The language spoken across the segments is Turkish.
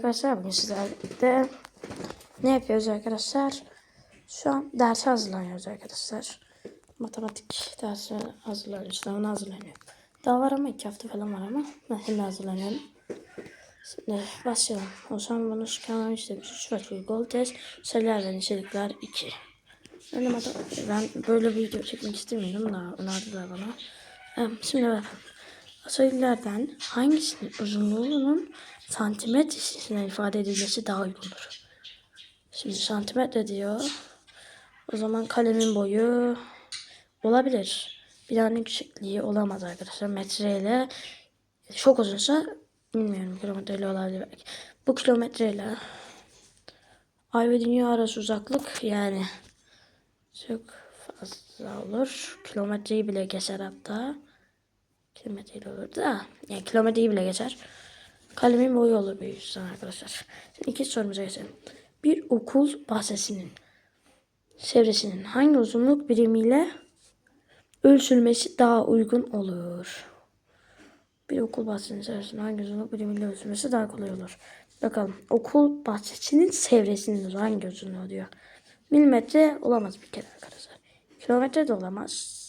arkadaşlar bugün ne yapıyoruz arkadaşlar? Şu an derse hazırlanıyoruz arkadaşlar. Matematik dersi hazırlanıyoruz. Sınavına hazırlanıyorum. Daha var ama iki hafta falan var ama ben şimdi hazırlanıyorum. Şimdi başlayalım. O zaman bunu kanalım istemiş. 3 farklı gol test. Sayılardan içerikler 2. Benim adım, ben böyle bir video çekmek istemiyordum da önerdiler bana. Şimdi Sayılardan hangisinin uzunluğunun santimetresine ifade edilmesi daha uygundur? Şimdi santimetre diyor. O zaman kalemin boyu olabilir. Tane yüksekliği olamaz arkadaşlar. Metreyle çok uzunsa bilmiyorum kilometreyle olabilir belki. Bu kilometreyle Ay ve Dünya arası uzaklık yani çok fazla olur. Kilometreyi bile geçer hatta. Kilometreyle olur da. Yani kilometreyi bile geçer. Kalemin boyu olur bir yüzden arkadaşlar. Şimdi ikinci sorumuza geçelim. Bir okul bahçesinin çevresinin hangi uzunluk birimiyle ölçülmesi daha uygun olur? Bir okul bahçesinin çevresinin hangi uzunluk birimiyle ölçülmesi daha kolay olur? Bakalım. Okul bahçesinin çevresinin hangi uzunluğu diyor. Milimetre olamaz bir kere arkadaşlar. Kilometre de olamaz.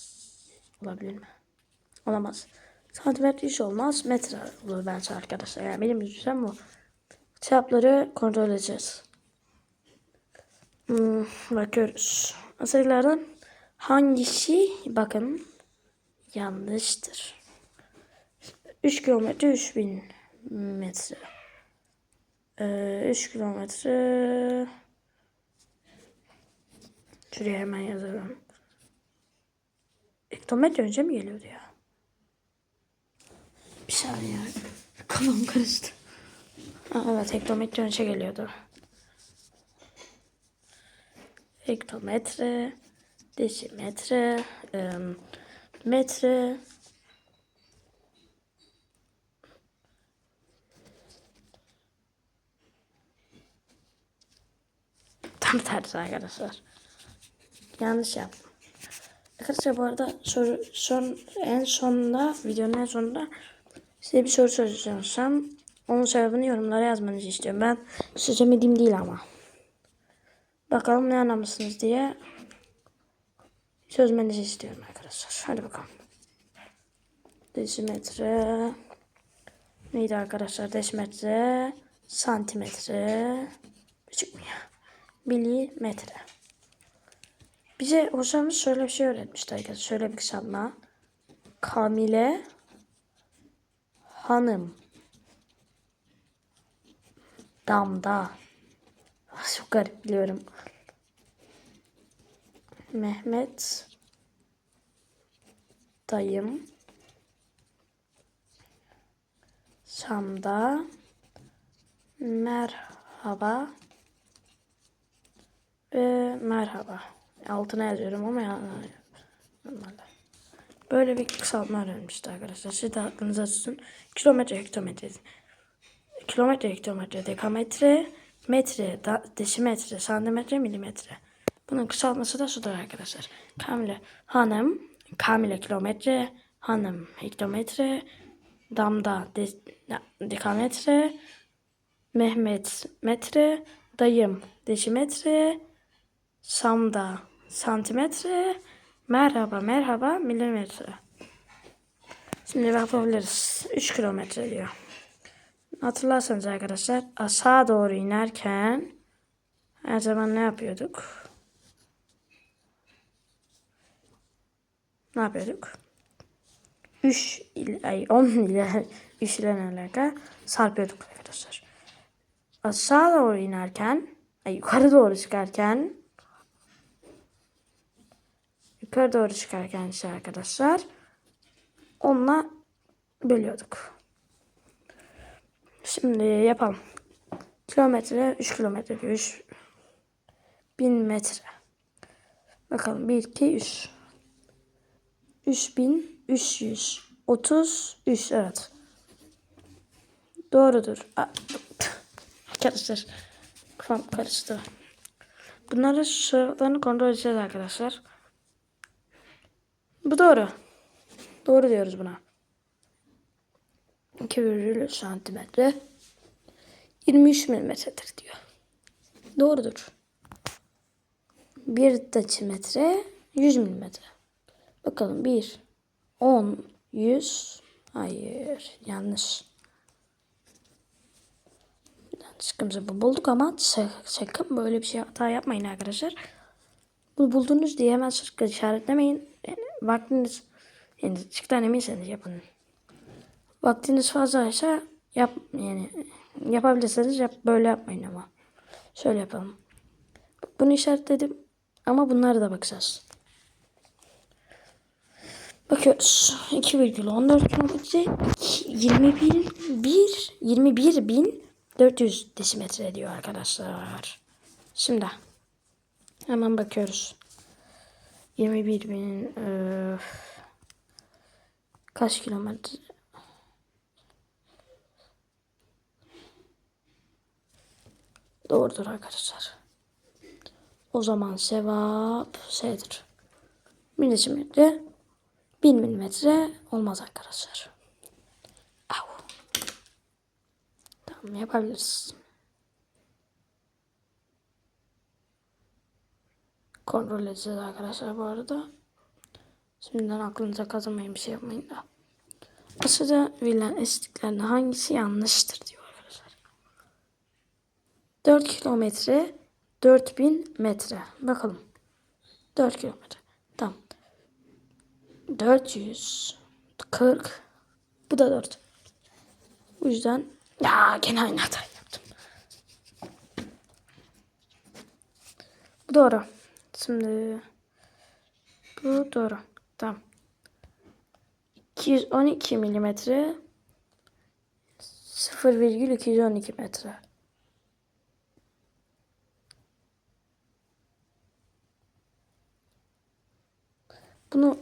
Olabilir mi? Olamaz. Santimetre hiç olmaz. Metre olur bence arkadaşlar. Yani benim düşüncem bu. Cevapları kontrol edeceğiz. Hmm, bakıyoruz. Sayılardan hangisi bakın yanlıştır. 3 kilometre 3000 metre. Ee, 3 kilometre Şuraya hemen yazarım. Hektometre önce mi geliyordu ya? Bir saniye. Kafam karıştı. Evet hektometre önce geliyordu. Hektometre, desimetre, metre, tam tersi arkadaşlar. Yanlış yaptım. Arkadaşlar bu arada soru son en sonunda videonun en sonunda size bir soru soracağım. Onun cevabını yorumlara yazmanızı istiyorum. Ben çözemediğim değil ama. Bakalım ne anlamışsınız diye çözmenizi istiyorum arkadaşlar. Hadi bakalım. Desimetre neydi arkadaşlar? Desimetre santimetre çıkmıyor. Milimetre. Bize hocamız şöyle bir şey öğretmişti arkadaşlar. Şöyle bir kısaltma. Kamile Hanım Damda Ah, Çok garip biliyorum. Mehmet Dayım Şam'da Merhaba ve merhaba. Altına yazıyorum ama ya, normalde. Böyle bir kısaltma öğrenmişti arkadaşlar. Siz de aklınıza tutun. Kilometre, hektometre. Kilometre, hektometre, dekametre, metre, da, desimetre, santimetre, milimetre. Bunun kısaltması da şudur arkadaşlar. Kamile hanım, Kamile kilometre, hanım hektometre, damda de, dekametre, Mehmet metre, dayım desimetre, Samda santimetre, merhaba merhaba milimetre. Şimdi yapabiliriz. 3 kilometre diyor. Hatırlarsanız arkadaşlar aşağı doğru inerken her zaman ne yapıyorduk? Ne yapıyorduk? 3 ile ay 10 ile 3 ile alaka sarpıyorduk arkadaşlar. Aşağı doğru inerken ay yukarı doğru çıkarken yukarı doğru çıkarken işte arkadaşlar onunla bölüyorduk. Şimdi yapalım. Kilometre 3 kilometre diyor. 3 bin metre. Bakalım 1 2 3 3300 33 evet. Doğrudur. Arkadaşlar kafam karıştı. Bunları sorularını kontrol edeceğiz arkadaşlar. Bu doğru. Doğru diyoruz buna. 2 virgül santimetre. 23 milimetredir diyor. Doğrudur. 1 dezimetre 100 milimetre. Bakalım 1, 10, 100. Hayır yanlış. Çıkımızı bu bulduk ama sakın böyle bir şey hata yapmayın arkadaşlar. Bunu buldunuz diye hemen şıkkı işaretlemeyin. Yani vaktiniz yani şıktan eminseniz yapın. Vaktiniz fazlaysa yap yani yapabilirseniz yap böyle yapmayın ama. Şöyle yapalım. Bunu işaretledim ama bunlara da bakacağız. Bakıyoruz. 2,14 kilometre 21 1 21 bin 400 desimetre diyor arkadaşlar. Şimdi hemen bakıyoruz. 21 bin e, kaç kilometre? Doğrudur arkadaşlar. O zaman sevap şeydir. Milimetre 1000 milimetre olmaz arkadaşlar. Au. Tamam yapabiliriz. Kontrol edeceğiz arkadaşlar bu arada. Şimdiden aklınıza kazanmayın bir şey yapmayın da. Aşağıda verilen eşitliklerden hangisi yanlıştır diyor arkadaşlar. 4 kilometre 4000 metre. Bakalım. 4 kilometre. Tamam. 440. Bu da 4. Bu yüzden ya gene aynı hatayı yaptım. Bu doğru. Şimdi bu doğru. Tamam. 212 milimetre 0,212 metre. Bunu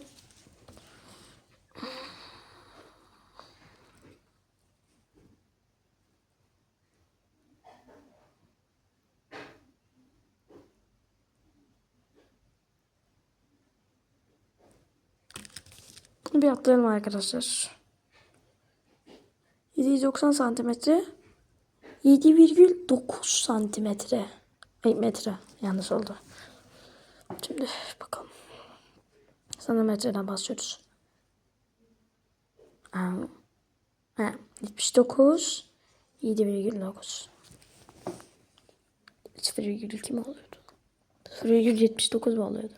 Bunu bir atlayalım arkadaşlar. 790 santimetre 7,9 santimetre Ay metre yanlış oldu. Şimdi bakalım. Santimetreden başlıyoruz. Ha, 79 7,9 0,2 mi oluyordu? 0,79 mu oluyordu?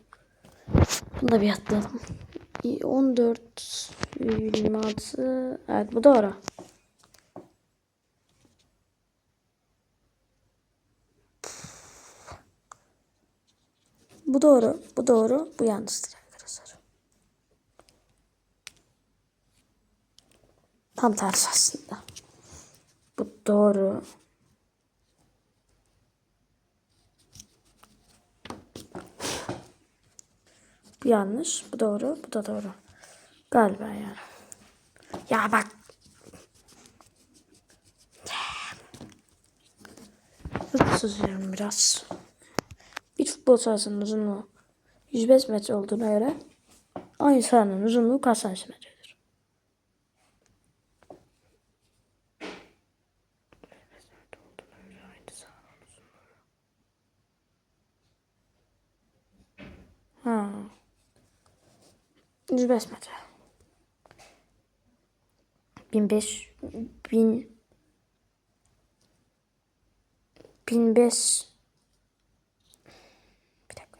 Bunu da bir atlayalım. 14 26 Evet bu doğru. Bu doğru. Bu doğru. Bu yanlıştır arkadaşlar. Tam tersi aslında. Bu doğru. Bu yanlış. Bu doğru. Bu da doğru. Galiba yani. Ya bak. Hızlı sızıyorum biraz. Bir futbol sahasının uzunluğu 105 metre olduğuna göre aynı sahanın uzunluğu kaç santimetredir? Ha. 105 metre. 1500 1000 1005 Bir dakika.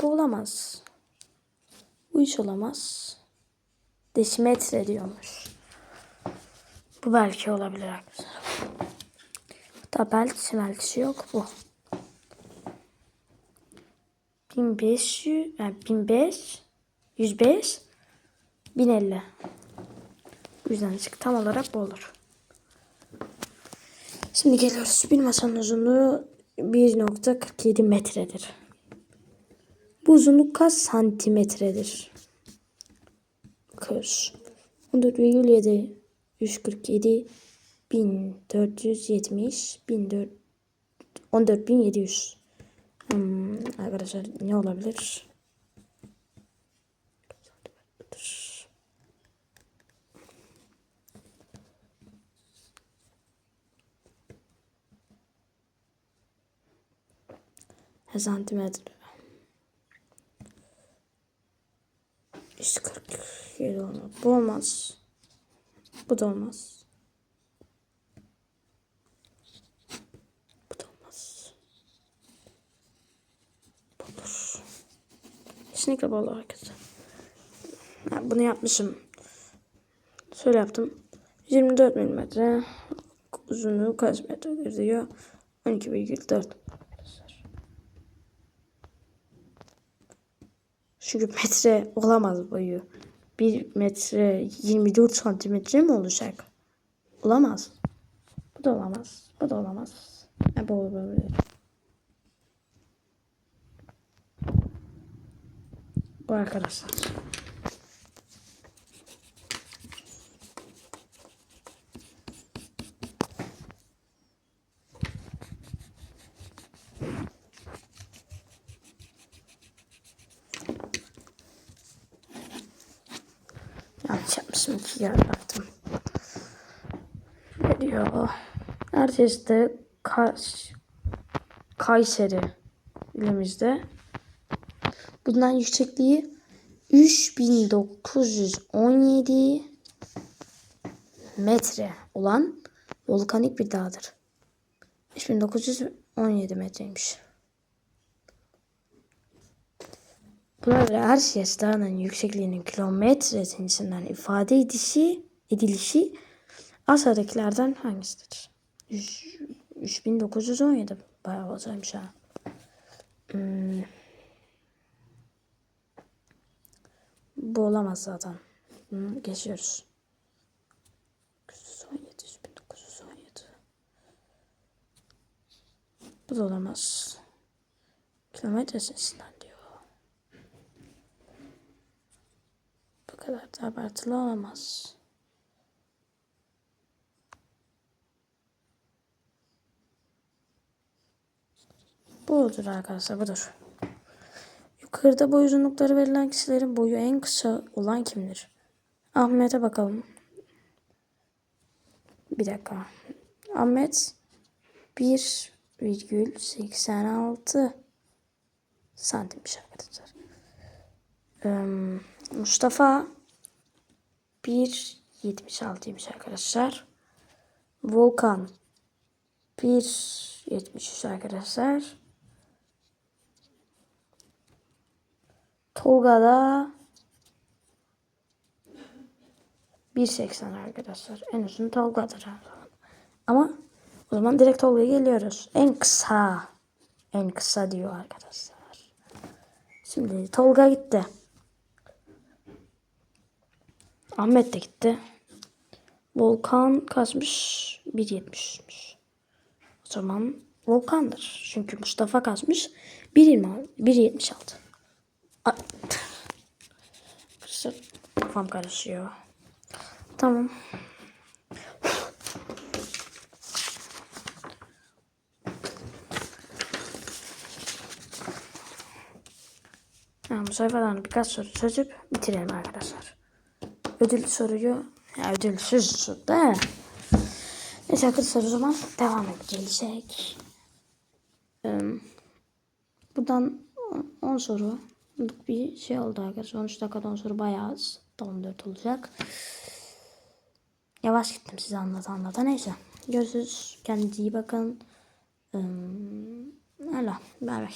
Bu olamaz. Bu hiç olamaz. Desimetre diyormuş. Bu belki olabilir arkadaşlar. Hatta belki yok bu. 1500 yani 1500 105 1050 bu yüzden tam olarak bu olur. Şimdi geliyoruz. Bir masanın uzunluğu 1.47 metredir. Bu uzunluk kaç santimetredir? Bakıyoruz. 14,7 147 1470 14 14700 Hmm, arkadaşlar ne olabilir? santimetre. 147 olmaz. Bu olmaz. Bu da olmaz. Kesinlikle olur arkadaşlar. Bunu yapmışım. Şöyle yaptım. 24 milimetre uzunluğu kaç metre diyor? 12,4 Çünkü metre olamaz boyu. 1 metre 24 santimetre mi olacak? Olamaz. Bu da olamaz. Bu da olamaz. Ha, bu olabilir. Bu arkadaşlar. Yanlış yapmışım iki yer baktım. Ne diyor? Neredeyse Kaş, Kayseri ilimizde. Bundan yüksekliği 3917 metre olan volkanik bir dağdır. 3917 metreymiş. Buna göre Erciyes Dağı'nın yüksekliğinin kilometre cinsinden ifade edilişi, edilişi aşağıdakilerden hangisidir? Üç- 3917 bayağı fazlaymış ha. Hmm. Bu olamaz zaten. Hı, geçiyoruz. 917, 1917. Bu da olamaz. Kilometre cinsinden diyor. Bu kadar da abartılı olamaz. Bu odur arkadaşlar budur. Yukarıda boy uzunlukları verilen kişilerin boyu en kısa olan kimdir? Ahmet'e bakalım. Bir dakika. Ahmet 1,86 santimmiş arkadaşlar. Ee, Mustafa 1.76'ymış arkadaşlar. Volkan 1.73 arkadaşlar. Tolga da 1.80 arkadaşlar. En uzun Tolga'dır. Ama o zaman direkt Tolga'ya geliyoruz. En kısa. En kısa diyor arkadaşlar. Şimdi Tolga gitti. Ahmet de gitti. Volkan kaçmış? 1.70'miş. O zaman Volkan'dır. Çünkü Mustafa kaçmış? 1.26 1.76. Arkadaşlar, Kafam karışıyor. Tamam. Yani bu sayfadan birkaç soru çözüp bitirelim arkadaşlar. Ödül soruyu, ya ödülsüz de. Neyse arkadaşlar o zaman devam gelecek. Ee, buradan 10 soru bir şey oldu arkadaşlar. 13 dakikadan sonra bayağı az. 14 olacak. Yavaş gittim size anlata anlata. Neyse. Görüşürüz. Kendinize iyi bakın. Ee, öyle. Bay.